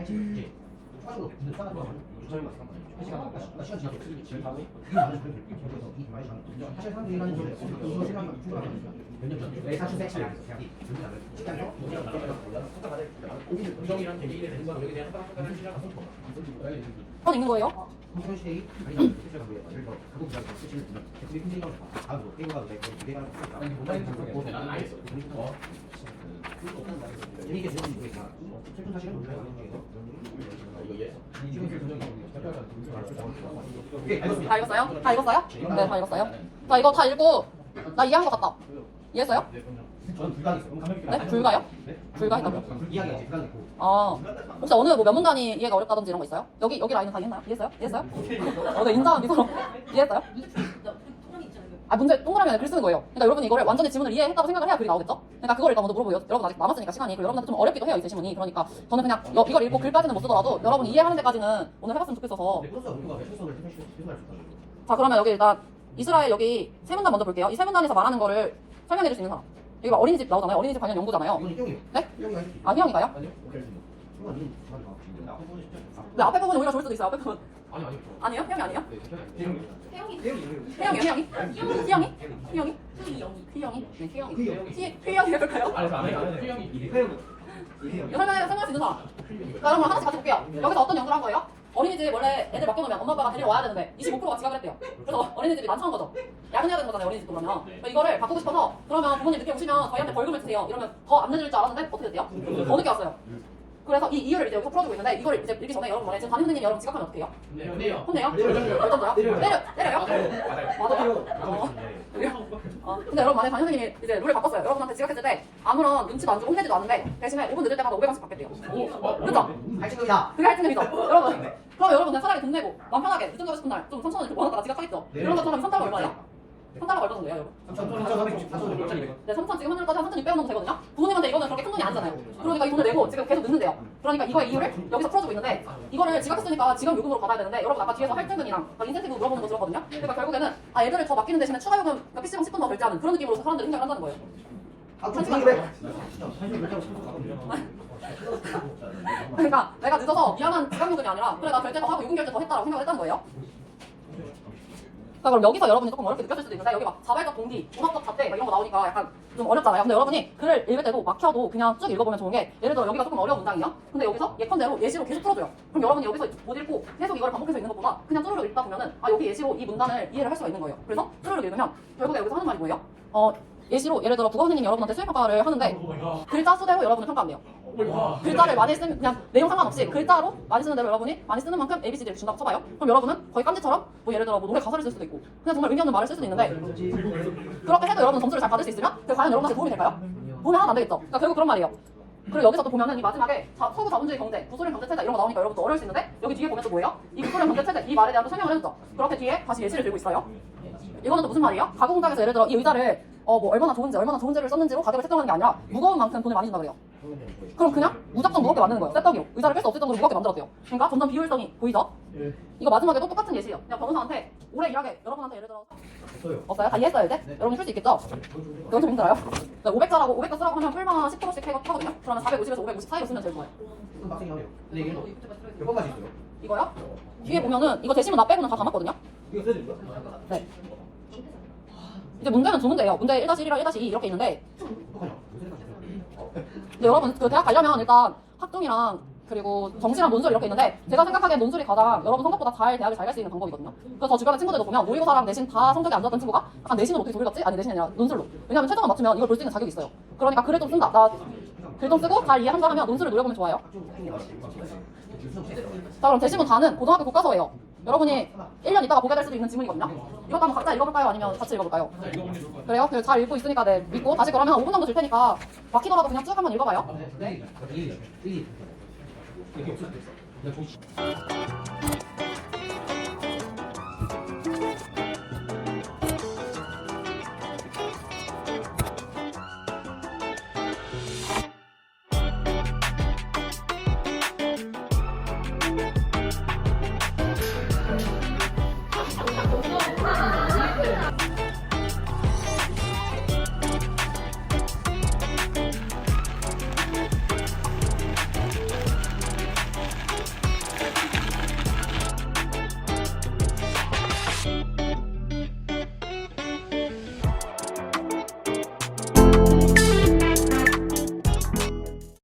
알지? 이제 추가적으로 근데 추가가 들어가면 주차를 맞한 시간 나 시간 지나서 지금 다음에 이 많은 소리 들을 그래서 이 많은 시간 사실 사람들이 하는 소리 이거 시간만 충분하니까 몇년 전. 내 사실 섹시를 계약이 직장에서 우정이란 개개인의 된과 여기에 대한 해당하는 시작은 성공. 건 있는 거예요? 시대의 분은 대출이 힘들게 하고 들으면 모르겠다 슬픈 사실은 몰라요 다 읽었어요? 다 읽었어요? 네, 다 읽었어요. 자, 이거 다 읽고 나 이해한 것 같다. 이해했어요? 네? 불가요? 네? 불가했다고요? 불가능했고 아, 혹시 어느 뭐 면문단이 이해가 어렵다든지 이런 거 있어요? 여기 여기 라인은 다 이해했나요? 이해했어요? 이해했어요? 어, 네, 인자한 미소로 이해했어요? 아 문제 동그라미 안에 글 쓰는 거예요. 그러니까 여러분이 이거를 완전히 지문을 이해했다고 생각을 해야 글이 나오겠죠? 그러니까 그걸 일단 먼저 물어보고 여러분 아직 남았으니까 시간이 그리고 여러분한테 좀 어렵기도 해요 이 제시문이. 그러니까 저는 그냥 여- 이걸 읽고 글까지는 못 쓰더라도 여러분이 이해하는 데까지는 오늘 해봤으면 좋겠어서 수 있다는 자 그러면 여기 일단 이스라엘 여기 세 문단 먼저 볼게요. 이 세 문단에서 말하는 거를 설명해 줄 수 있는 사람. 여기 막 어린이집 나오잖아요. 어린이집 관련 연구잖아요. 이건 희영이요 네? 희영이 할수 아 희영이가요? 아니요. 앞에 보고 싶죠? 근데 앞에 부분이 오히려 좋을 수도 있어요. 앞에 부분 아니 아니. 아니에요? 희영이 아니에요? 네, 태영이. 희영이 희영이 희영이 희영이 희영이 네 희영이 희- 희영이 해볼까요? 아니 안 해. 안 해. 태영이. 이거 설명해 설명할 수 있는 사람. 자 그럼 하나씩 같이 볼게요. 여기서 어떤 연구를 한 거예요? 어린이집 원래 애들 맡겨놓으면 엄마 아빠가 데리러 와야 되는데 25%가 지각을 했대요. 그래서 어린이집이 난처한 거죠. 야근해야 되는 거잖아요 어린이집 그러면. 그러니까 이거를 바꾸고 싶어서 그러면 부모님 늦게 오시면 저희한테 벌금을 주세요. 이러면 더 안 늦을 줄 알았는데 어떻게 됐대요? 더 늦게 왔어요. 그래서 이 이유를 이제 여기서 풀어주고 있는데 이걸 이제 읽기 전에 여러분 말해 지금 담임 선생님이 여러분 지각하면 어떻게 해요? 네, 근데요. 혼내요? 어떤데요? 때려 때려요? 맞아요. 어. 그래요? 어, 근데 여러분 만약에 담임 선생님이 이제 룰을 바꿨어요. 여러분한테 지각했을 때 아무런 눈치도 안 주고 혼내지도 않는데 대신에 5분 늦을 때마다 500원씩 받겠대요. 그죠? 할증금이다 그게 할증이죠. 여러분. 그럼 여러분 그냥 차라리 돈 내고 마음 편하게 늦은 가고 싶은 날 좀 3천 원 이렇게 모았다가 지각하겠죠. 이런 것처럼 3달러 얼마예요? 3달러 얼마 정도예요, 여러분? 3,394원 네, 3천 지금 환율까지 한 3,600원 정도 되거든요. 부모님한테 이거는 그렇게 큰 돈이 아니잖아요. 그러니까 이 돈을 내고 지금 계속 늦는데요. 그러니까 이거의 이유를 여기서 풀어주고 있는데 이거를 지각했으니까 지금 요금으로 받아야 되는데 여러분 아까 뒤에서 할증금이랑 막 인센티브 물어보는 거 들었거든요. 그러니까 결국에는 아 애들을 더 맡기는 대신에 추가 요금 그러니까 PC방 10분 더 결제하는 그런 느낌으로 사람들이 생각을 한다는 거예요. 아, 좀 생각해. 그러니까 내가 늦어서 미안한 지각 요금이 아니라 그래 나 결제 더 하고 요금 결제 더 했다라고 생각을 했다는 거예요. 그러니까 그럼 여기서 여러분이 조금 어렵게 느꼈을 수도 있는데 여기 막 자발적 동기, 문학적 잣대 막 이런 거 나오니까 약간 좀 어렵잖아요. 근데 여러분이 글을 읽을 때도 막혀도 그냥 쭉 읽어보면 좋은 게 예를 들어 여기가 조금 어려운 문장이야. 근데 여기서 예컨대로 예시로 계속 풀어줘요. 그럼 여러분이 여기서 못 읽고 계속 이걸 반복해서 읽는 것보다 그냥 쭈르륵 읽다 보면은 아 여기 예시로 이 문단을 이해를 할 수가 있는 거예요. 그래서 쭈르륵 읽으면 결국에 여기서 하는 말이 뭐예요? 어 예시로 예를 들어 국어 선생님이 여러분한테 수행 평가를 하는데 글자 수대로 여러분을 평가한대요. 글자를 많이 쓰는 그냥 내용 상관없이 글자로 많이 쓰는 대로 여러분이 많이 쓰는 만큼 A, B, C, D를 준다고 쳐봐요. 그럼 여러분은 거의 깜지처럼 뭐 예를 들어 뭐 노래 가사를 쓸 수도 있고 그냥 정말 의미 없는 말을 쓸 수도 있는데 그렇게 해도 여러분 점수를 잘 받을 수 있으면 그게 과연 여러분한테 도움이 될까요? 도움이 하나도 안 되겠죠. 그러니까 결국 그런 말이에요. 그리고 여기서 또 보면은 이 마지막에 자, 서구 자본주의 경제, 구소련 경제 체제 이런 거 나오니까 여러분도 어려울 수 있는데 여기 뒤에 보면 또 뭐예요? 이 구소련 경제 체제 이 말에 대한 또 설명을 해줬죠. 그렇게 뒤에 다시 예시를 들고 있어요. 이거는 또 무슨 말이에요? 가구 공장에서 예를 들어 이 의자를 어 뭐 얼마나 좋은지 얼마나 좋은 재를 썼는지로 가격을 책정하는 게 아니라 무거운 만큼 돈을 많이 준다 그래요. 그럼 그냥 무작정 무겁게 만드는 거예요. 셋떡이로. 의자를 뺄 수 없을 정도로 무겁게 만들었대요. 그러니까 점점 비효율성이 보이죠? 이거 마지막에도 똑같은 예시예요. 그냥 변호사한테 오래 일하게 여러분한테 예를 들어 됐어요. 없어요? 다 이해했어요 이제? 여러분 풀수 있겠죠? 이건 좀 힘들어요. 500자라고 500자 쓰라고 하면 풀만 10%씩 해- 하거든요. 그러면 450에서 550 사이로 쓰면 제일 좋아요. 조금 빡세긴 하네요. 근데 이게 몇 번까지 있어요? 이거요? 뒤에 보면은 이거 제시문 나 빼고는 다 담았거든요. 이거 써야 됩니까? 네. 이제 문제는 두 문제예요. 문제 1-1이랑 1-2 이렇게 있는데 근데 여러분 그 대학 가려면 일단 학종이랑 그리고 정시랑 논술 이렇게 있는데 제가 생각하기엔 논술이 가장 여러분 생각보다 잘 대학을 잘 갈 수 있는 방법이거든요. 그래서 저 주변의 친구들도 보면 모의고사랑 내신 다 성적이 안 좋았던 친구가 약간 내신을 어떻게 돌렸지? 아니 내신이 아니라 논술로. 왜냐면 최저가 맞추면 이걸 볼 수 있는 자격이 있어요. 그러니까 글을 좀 쓴다. 나 글 좀 쓰고 잘 이해한다 하면 논술을 노려보면 좋아요. 자 그럼 대시문 다는 고등학교 교과서예요. 여러분이 1년 있다가 보게 될 수도 있는 지문이거든요. 이것도 한번 각자 읽어볼까요? 아니면 같이 읽어볼까요? 그래요? 그잘 읽고 있으니까 네, 믿고 다시 그러면 5분 정도 줄 테니까 막히더라도 그냥 쭉 한번 읽어봐요. 네.